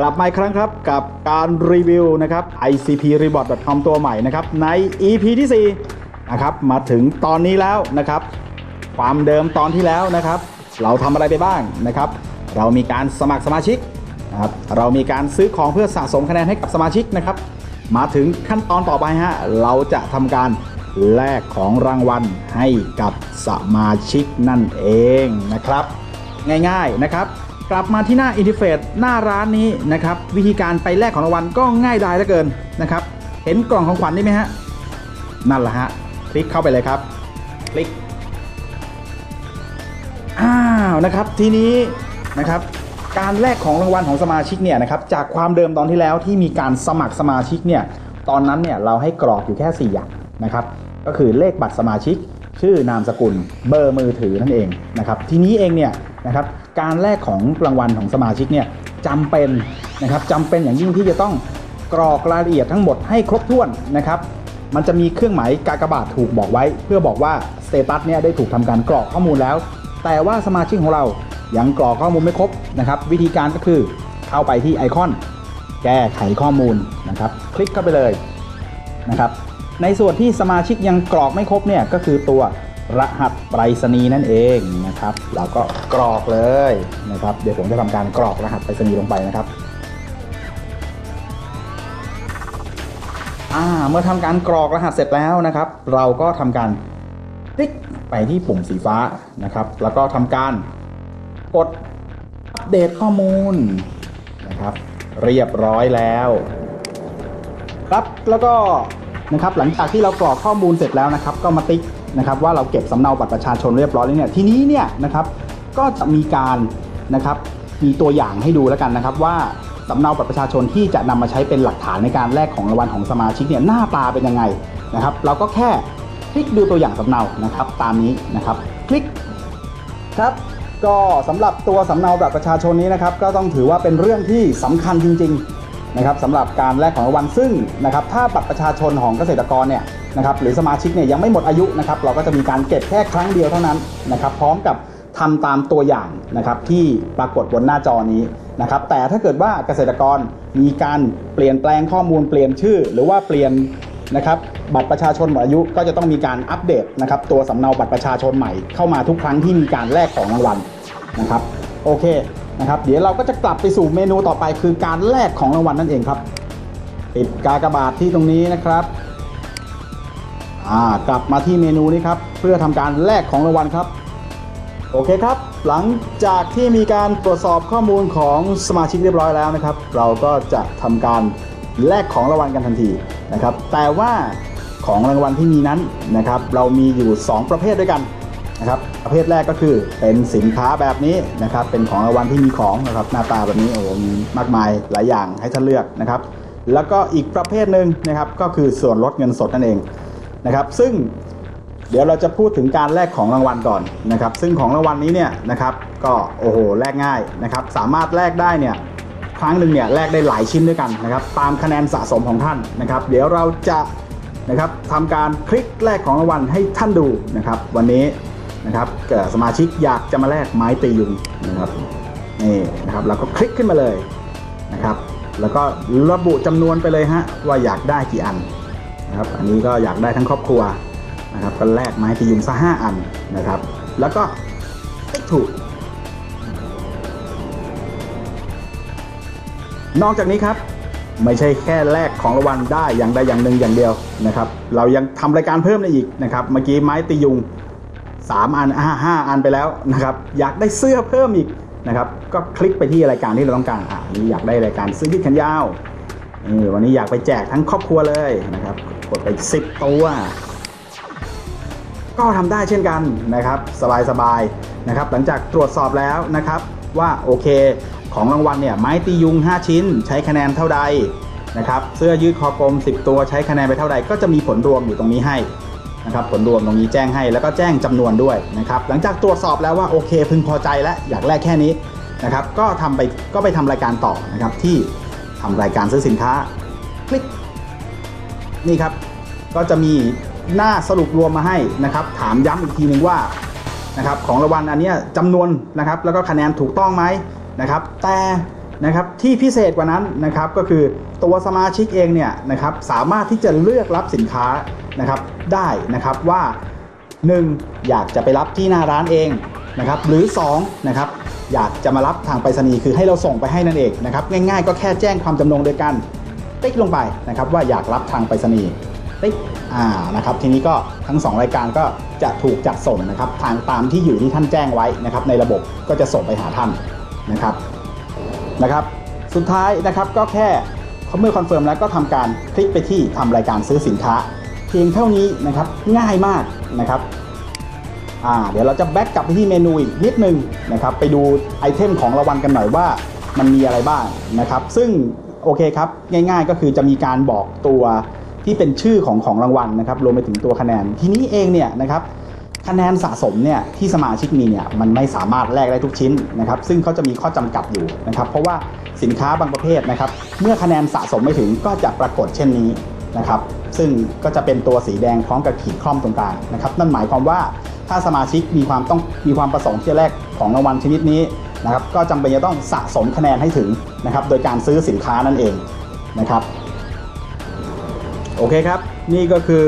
กลับมาอีกครั้งครับกับการรีวิวนะครับ ICP Rebot com ตัวใหม่นะครับใน EP ที่4นะครับมาถึงตอนนี้แล้วนะครับ ความเดิมตอนที่แล้วนะครับ เราทำอะไรไปบ้างนะครับ เรามีการสมัครสมาชิกนะครับเรามีการซื้อของเพื่อสะสมคะแนนให้กับสมาชิกนะครับ มาถึงขั้นตอนต่อไปฮะเราจะทำการแลกของรางวัลให้กับสมาชิกนั่นเองนะครับ ง่ายๆนะครับ กลับมาที่หน้าอินเทอร์เฟซหน้าร้านนี้นะครับวิธีการไปแลกของรางวัลก็ง่ายดายเหลือเกินนะครับ เห็นกล่องของขวัญนี่ไหมฮะนั่นแหละฮะคลิกเข้าไปเลยครับ คลิกอ้าวนะครับทีนี้นะครับการแลกของรางวัลของสมาชิกเนี่ยนะครับจากความเดิมตอนที่แล้วที่มีการสมัครสมาชิกเนี่ยตอนนั้นเนี่ยเราให้กรอกอยู่แค่ 4 อย่างนะครับ ก็คือเลขบัตรสมาชิก ชื่อนามสกุลเบอร์มือถือนั่นเองนะครับทีนี้เองเนี่ย นะครับ การแลกของรางวัลของสมาชิกเนี่ยจำเป็นนะครับจำเป็นอย่างยิ่งที่จะต้องกรอกรายละเอียดทั้งหมดให้ครบถ้วนนะครับ มันจะมีเครื่องหมายกากบาทถูกบอกไว้ เพื่อบอกว่าสเตตัสเนี่ยได้ถูกทำการกรอกข้อมูลแล้ว แต่ว่าสมาชิกของเรายังกรอกข้อมูลไม่ครบนะครับ วิธีการก็คือเข้าไปที่ไอคอน แก้ไขข้อมูลนะครับ คลิกเข้าไปเลยนะครับ ในส่วนที่สมาชิกยังกรอกไม่ครบเนี่ยก็คือตัว รหัสไปรษณีย์นั่นเองนะครับ เราก็กรอกเลยนะครับ เดี๋ยวผมจะทำการกรอกรหัสไปรษณีย์ลงไปนะครับ่าเมื่อทำการกรอกรหัสเสร็จแล้วนะครับ เราก็ทำการคลิกไปที่ปุ่มสีฟ้านะครับ แล้วก็ทำการกดอัปเดตข้อมูลนะครับ เรียบร้อยแล้วครับแล้วก็นะครับหลังจากที่เรากรอกข้อมูลเสร็จแล้วนะครับ ก็มาติ๊ก นะครับว่าเราเก็บสำเนาบัตรประชาชนเรียบร้อยแล้วเนี่ยทีนี้เนี่ยนะครับก็จะมีการนะครับมีตัวอย่างให้ดูแล้วกันนะครับว่าสำเนาบัตรประชาชนที่จะนำมาใช้เป็นหลักฐานในการแลกของรางวัลของสมาชิกเนี่ยหน้าตาเป็นยังไงนะครับ เราก็แค่คลิกดูตัวอย่างสำเนานะครับตามนี้นะครับ คลิกครับก็สำหรับตัวสำเนาบัตรประชาชนนี้นะครับ ก็ต้องถือว่าเป็นเรื่องที่สำคัญจริง ๆ นะครับสำหรับการแลกของรางวัลซึ่งนะครับถ้าบัตรประชาชนของเกษตรกรเนี่ย นะครับหรือสมาชิกเนี่ยยังไม่หมดอายุนะครับเราก็จะมีการเก็บแค่ครั้งเดียวเท่านั้นนะครับพร้อมกับทำตามตัวอย่างนะครับที่ปรากฏบนหน้าจอนี้นะครับแต่ถ้าเกิดว่าเกษตรกรมีการเปลี่ยนแปลงข้อมูลเปลี่ยนชื่อ หรือว่าเปลี่ยนนะครับบัตรประชาชนหมดอายุก็จะต้องมีการอัปเดตนะครับตัวสำเนาบัตรประชาชนใหม่เข้ามาทุกครั้งที่มีการแลกของรางวัลนะครับโอเคนะครับเดี๋ยวเราก็จะกลับไปสู่เมนูต่อไปคือการแลกของรางวัลนั่นเองครับปิดกากบาทที่ตรงนี้นะครับ อ่ากลับมาที่เมนูนี้ครับ เพื่อทำการแลกของรางวัลครับ โอเคครับ หลังจากที่มีการตรวจสอบข้อมูลของสมาชิกเรียบร้อยแล้วนะครับ เราก็จะทำการแลกของรางวัลกันทันทีนะครับ แต่ว่าของรางวัลที่มีนั้นนะครับ เรามีอยู่ 2 ประเภทด้วยกันนะครับ ประเภทแรกก็คือเป็นสินค้าแบบนี้นะครับ เป็นของรางวัลที่มีของนะครับหน้าตาแบบนี้โอ้โหมีมากมายหลายอย่างให้ท่านเลือกนะครับ แล้วก็อีกประเภทหนึ่งนะครับก็คือส่วนลดเงินสดนั่นเอง นะครับ ซึ่งเดี๋ยวเราจะพูดถึงการแลกของรางวัลก่อนนะครับ ซึ่งของรางวัลนี้เนี่ยนะครับ ก็โอ้โหแลกง่ายนะครับ สามารถแลกได้เนี่ยครั้งหนึ่งเนี่ยแลกได้หลายชิ้นด้วยกันนะครับ ตามคะแนนสะสมของท่านนะครับ เดี๋ยวเราจะนะครับทำการคลิกแลกของรางวัลให้ท่านดูนะครับ วันนี้นะครับเกิดสมาชิกอยากจะมาแลกไม้ตียุงนะครับนี่นะครับเราก็คลิกขึ้นมาเลยนะครับ แล้วก็ระบุจำนวนไปเลยฮะว่าอยากได้กี่อัน นะครับอันนี้ก็อยากได้ทั้งครอบครัวนะครับก็แลกไม้ตียุงซะห้าอันนะครับ แล้วก็ติ๊กถูกนอกจากนี้ครับไม่ใช่แค่แลกของรางวัลได้อย่างใดอย่างหนึ่งอย่างเดียวนะครับ เรายังทำรายการเพิ่มได้อีกนะครับ เมื่อกี้ไม้ตียุง 3 อันห้าห้าอันไปแล้วนะครับ อยากได้เสื้อเพิ่มอีกนะครับ ก็คลิกไปที่รายการที่เราต้องการอะอันนี้อยากได้รายการเสื้อยืดแขนยาว วันนี้อยากไปแจกทั้งครอบครัวเลยนะครับ กดไป 10 ตัว ก็ทำได้เช่นกันนะครับ สบายๆนะครับ หลังจากตรวจสอบแล้วนะครับว่าโอเค ของรางวัลเนี่ยไม้ตียุง 5 ชิ้น ใช้คะแนนเท่าใดนะครับ เสื้อยืดคอกลม 10 ตัวใช้คะแนนไปเท่าใด ก็จะมีผลรวมอยู่ตรงนี้ให้นะครับผลรวมตรงนี้แจ้งให้แล้วก็แจ้งจำนวนด้วยนะครับ หลังจากตรวจสอบแล้วว่าโอเค พึงพอใจแล้วอยากแลกแค่นี้นะครับ ก็ทำไปก็ไปทำรายการต่อนะครับที่ำรายการซื้อสินค้า คลิก นี่ครับ ก็จะมีหน้าสรุปรวมมาให้นะครับ ถามย้ำอีกทีหนึ่งว่านะครับของรางวัลอันนี้จำนวนนะครับ แล้วก็คะแนนถูกต้องไหมนะครับ แต่นะครับที่พิเศษกว่านั้นนะครับก็คือตัวสมาชิกเองเนี่ยนะครับสามารถที่จะเลือกรับสินค้านะครับได้นะครับว่า 1. อยากจะไปรับที่หน้าร้านเองนะครับหรือ2นะครับ อยากจะมารับทางไปรษณีย์คือให้เราส่งไปให้นั่นเองนะครับง่ายๆ ก็แค่แจ้งความจำนงโดยการติ๊กลงไปนะครับว่าอยากรับทางไปรษณีย์ติ๊กอ่านะครับทีนี้ก็ทั้ง 2 รายการก็จะถูกจัดส่งนะครับทางตามที่อยู่ที่ท่านแจ้งไว้นะครับในระบบก็จะส่งไปหาท่านนะครับนะครับ สุดท้ายนะครับก็แค่เมื่อคอนเฟิร์มแล้วก็ทำการคลิกไปที่ทำรายการซื้อสินค้า เพียงเท่านี้นะครับง่ายมากนะครับ อ่าเดี๋ยวเราจะแบ็กกลับไปที่เมนูอีกนิดนึงนะครับไปดูไอเทมของรางวัลกันหน่อยว่ามันมีอะไรบ้างนะครับ ซึ่งโอเคครับง่ายๆก็คือจะมีการบอกตัวที่เป็นชื่อของของรางวัลนะครับรวมไปถึงตัวคะแนนทีนี้เองเนี่ยนะครับคะแนนสะสมเนี่ยที่สมาชิกมีเนี่ยมันไม่สามารถแลกได้ทุกชิ้นนะครับ ซึ่งเขาจะมีข้อจำกัดอยู่นะครับ เพราะว่าสินค้าบางประเภทนะครับ เมื่อคะแนนสะสมไม่ถึงก็จะปรากฏเช่นนี้นะครับ ซึ่งก็จะเป็นตัวสีแดงพร้อมกับขีดคล่อมตรงกลางนะครับ นั่นหมายความว่า ถ้าสมาชิกมีความต้องมีความประสงค์ที่จะแลกของรางวัลชนิดนี้นะครับก็จำเป็นจะต้องสะสมคะแนนให้ถึงนะครับ โดยการซื้อสินค้านั่นเองนะครับ โอเคครับ นี่ก็คือ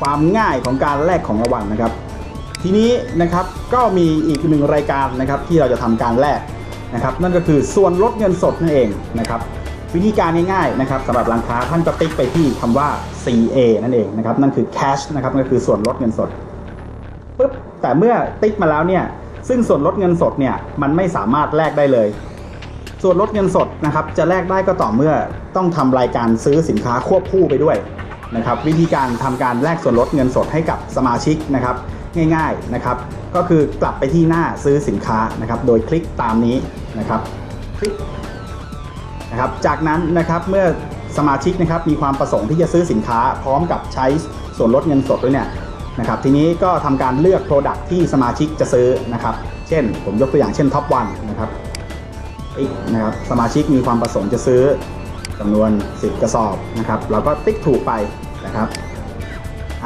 ความง่ายของการแลกของรางวัลนะครับ ทีนี้นะครับก็มีอีกหนึ่งรายการนะครับที่เราจะทำการแลกนะครับ นั่นก็คือส่วนลดเงินสดนั่นเองนะครับ วิธีการง่ายๆนะครับสำหรับร้านค้าท่านก็ติ๊กไปที่คำว่า CA นั่นเองนะครับนั่นคือ cash นะครับนั่นคือส่วนลดเงินสดปุ๊บแต่เมื่อติ๊กมาแล้วเนี่ยซึ่งส่วนลดเงินสดเนี่ยมันไม่สามารถแลกได้เลย ส่วนลดเงินสดนะครับจะแลกได้ก็ต่อเมื่อต้องทำรายการซื้อสินค้าควบคู่ไปด้วยนะครับวิธีการทำการแลกส่วนลดเงินสดให้กับสมาชิกนะครับง่ายๆนะครับก็คือกลับไปที่หน้าซื้อสินค้านะครับโดยคลิกตามนี้นะครับคลิก นะครับ จากนั้นนะครับเมื่อสมาชิกนะครับมีความประสงค์ที่จะซื้อสินค้าพร้อมกับใช้ส่วนลดเงินสดด้วยเนี่ยนะครับทีนี้ก็ทำการเลือก Product ที่สมาชิกจะซื้อนะครับ เช่น ผมยกตัวอย่างเช่น Top 1นะครับติ๊กนะครับสมาชิกมีความประสงค์จะซื้อจำนวน 10 กระสอบนะครับเราก็ติ๊กถูกไปนะครับ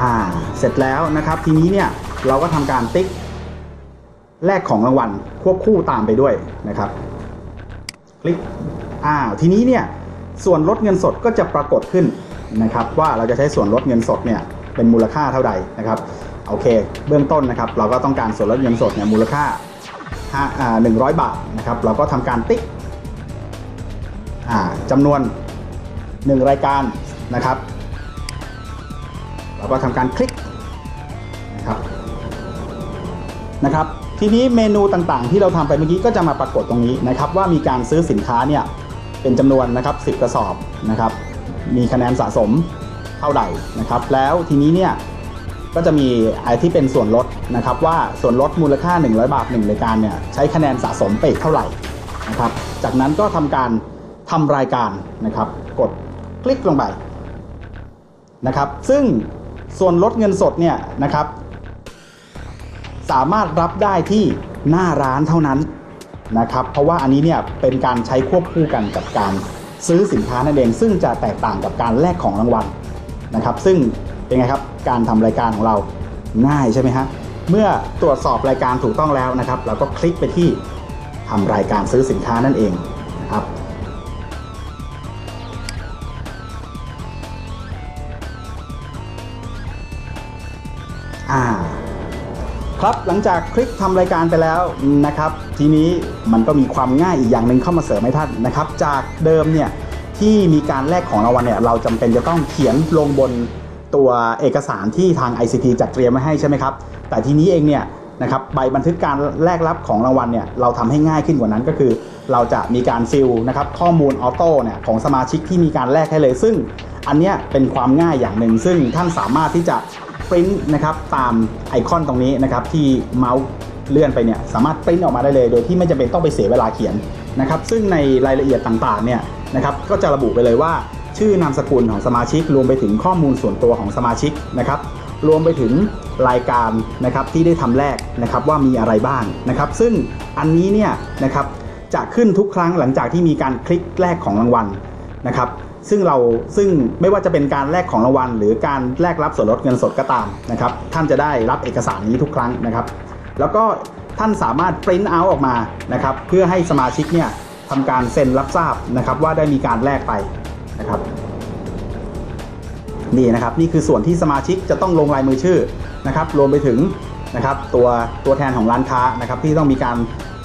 อ่าเสร็จแล้วนะครับ ทีนี้เนี่ยเราก็ทำการติ๊กแลกของรางวัลควบคู่ตามไปด้วยนะครับ คลิก อ่าทีนี้เนี่ยส่วนลดเงินสดก็จะปรากฏขึ้นนะครับว่าเราจะใช้ส่วนลดเงินสดเนี่ยเป็นมูลค่าเท่าใดนะครับโอเค เบื้องต้นนะครับเราก็ต้องการส่วนลดเงินสดเนี่ยมูลค่าห้าอ่าหนึ่งร้อยบาทนะครับเราก็ทำการติ๊กอ่าจำนวน 1 รายการนะครับ เราก็ทำการคลิกนะครับนะครับ ทีนี้เมนูต่างๆ ที่เราทำไปเมื่อกี้ก็จะมาปรากฏตรงนี้นะครับ ว่ามีการซื้อสินค้าเนี่ย เป็นจำนวนนะครับ 10 กระสอบนะครับ มีคะแนนสะสมเท่าใดนะครับ แล้วทีนี้เนี่ยก็จะมีไอ้ที่เป็นส่วนลดนะครับ ว่าส่วนลดมูลค่า 100 บาท1รายการเนี่ยใช้คะแนนสะสมไปกเท่าไหร่นะครับ จากนั้นก็ทำการทำรายการนะครับ กดคลิกลงไปนะครับ ซึ่งส่วนลดเงินสดเนี่ยนะครับ สามารถรับได้ที่หน้าร้านเท่านั้น นะครับ เพราะว่าอันนี้เนี่ยเป็นการใช้ควบคู่กันกับการซื้อสินค้านั่นเอง ซึ่งจะแตกต่างกับการแลกของรางวัลนะครับ ซึ่งเป็นไงครับการทำรายการของเราง่ายใช่ไหมฮะเมื่อตรวจสอบรายการถูกต้องแล้วนะครับ เราก็คลิกไปที่ทำรายการซื้อสินค้านั่นเองนะครับอ่า ครับหลังจากคลิกทำรายการไปแล้วนะครับทีนี้มันก็มีความง่ายอีกอย่างหนึ่งเข้ามาเสริมให้ท่านนะครับ จากเดิมเนี่ยที่มีการแลกของรางวัลเนี่ยเราจำเป็นจะต้องเขียนลงบนตัวเอกสารที่ทาง ICT จัดเตรียมไว้ให้ใช่ไหมครับ แต่ทีนี้เองเนี่ยนะครับใบบันทึกการแลกรับของรางวัลเนี่ยเราทำให้ง่ายขึ้นกว่านั้นก็คือ เราจะมีการฟิลนะครับข้อมูลออโต้เนี่ยของสมาชิกที่มีการแลกให้เลย ซึ่งอันเนี้ยเป็นความง่ายอย่างหนึ่งซึ่งท่านสามารถที่จะ ปริ้นนะครับตามไอคอนตรงนี้นะครับที่เมาส์เลื่อนไปเนี่ยสามารถปริ้นออกมาได้เลย โดยที่ไม่จำเป็นต้องไปเสียเวลาเขียนนะครับซึ่งในรายละเอียดต่างๆเนี่ยนะครับก็จะระบุไปเลยว่า ชื่อนามสกุลของสมาชิก รวมไปถึงข้อมูลส่วนตัวของสมาชิกนะครับรวมไปถึงรายการนะครับที่ได้ทำแรกนะครับว่ามีอะไรบ้างนะครับ ซึ่งอันนี้เนี่ยนะครับจะขึ้นทุกครั้งหลังจากที่มีการคลิกแรกของรางวัลนะครับ ซึ่งเราซึ่งไม่ว่าจะเป็นการแลกของรางวัล หรือการแลกรับส่วนลดเงินสดก็ตามนะครับท่านจะได้รับเอกสารนี้ทุกครั้งนะครับ แล้วก็ท่านสามารถปริ้นเอาออกมานะครับเพื่อให้สมาชิกเนี่ยทำการเซ็นรับทราบนะครับว่าได้มีการแลกไปนะครับนี่นะครับนี่คือส่วนที่สมาชิกจะต้องลงลายมือชื่อนะครับรวมไปถึงนะครับตัวตัวแทนของร้านค้านะครับที่ต้องมีการ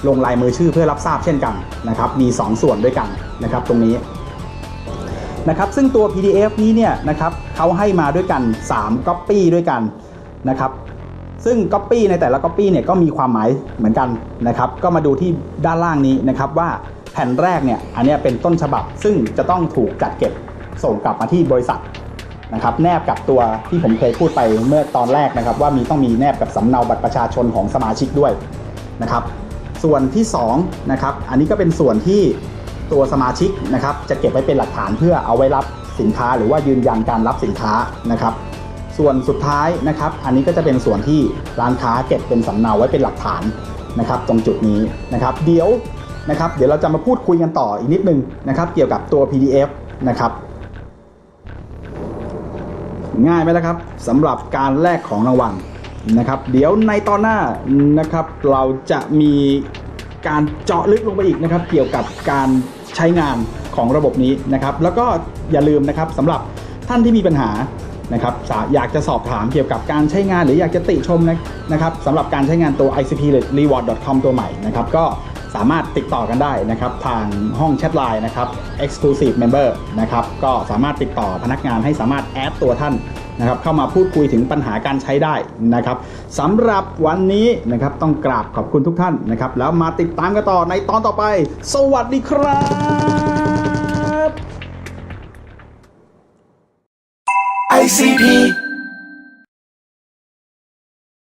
ลงลายมือชื่อเพื่อรับทราบเช่นกันนะครับมี 2 ส่วนด้วยกันนะครับตรงนี้ นะครับซึ่งตัว PDF นี้เนี่ยนะครับเขาให้มาด้วยกัน 3 Copy ด้วยกันนะครับซึ่ง Copy ในแต่ละ Copy เนี่ยก็มีความหมายเหมือนกันนะครับก็มาดูที่ด้านล่างนี้นะครับว่าแผ่นแรกเนี่ยอันนี้เป็นต้นฉบับ ซึ่งจะต้องถูกจัดเก็บส่งกลับมาที่บริษัทนะครับแนบกับตัวที่ผมเคยพูดไปเมื่อตอนแรกนะครับว่ามีต้องมีแนบกับสำเนาบัตรประชาชนของสมาชิกด้วยนะครับส่วนที่2นะครับอันนี้ก็เป็นส่วนที่ ตัวสมาชิกนะครับจะเก็บไว้เป็นหลักฐานเพื่อเอาไว้รับสินค้า หรือว่ายืนยันการรับสินค้านะครับ ส่วนสุดท้ายนะครับ อันนี้ก็จะเป็นส่วนที่ร้านค้าเก็บเป็นสำเนาไว้เป็นหลักฐานนะครับ ตรงจุดนี้นะครับ เดี๋ยวนะครับ เดี๋ยวเราจะมาพูดคุยกันต่ออีกนิดนึงนะครับ เกี่ยวกับตัว PDF นะครับ ง่ายไหมล่ะครับสำหรับการแลกของรางวัลนะครับ เดี๋ยวในตอนหน้านะครับ เราจะมีการเจาะลึกลงไปอีกนะครับ เกี่ยวกับการ ใช้งานของระบบนี้นะครับ แล้วก็อย่าลืมนะครับสำหรับท่านที่มีปัญหานะครับอยากจะสอบถามเกี่ยวกับการใช้งาน หรืออยากจะติชมนะนะครับสำหรับการใช้งานตัว ICP Reward.com ตัวใหม่นะครับก็สามารถติดต่อกันได้นะครับทางห้องแชทไลน์นะครับ Exclusive Member นะครับก็สามารถติดต่อพนักงานให้สามารถแอดตัวท่าน นะครับเข้ามาพูดคุยถึงปัญหาการใช้ได้นะครับสำหรับวันนี้นะครับต้องกราบขอบคุณทุกท่านนะครับแล้วมาติดตามกันต่อในตอนต่อไป สวัสดีครับ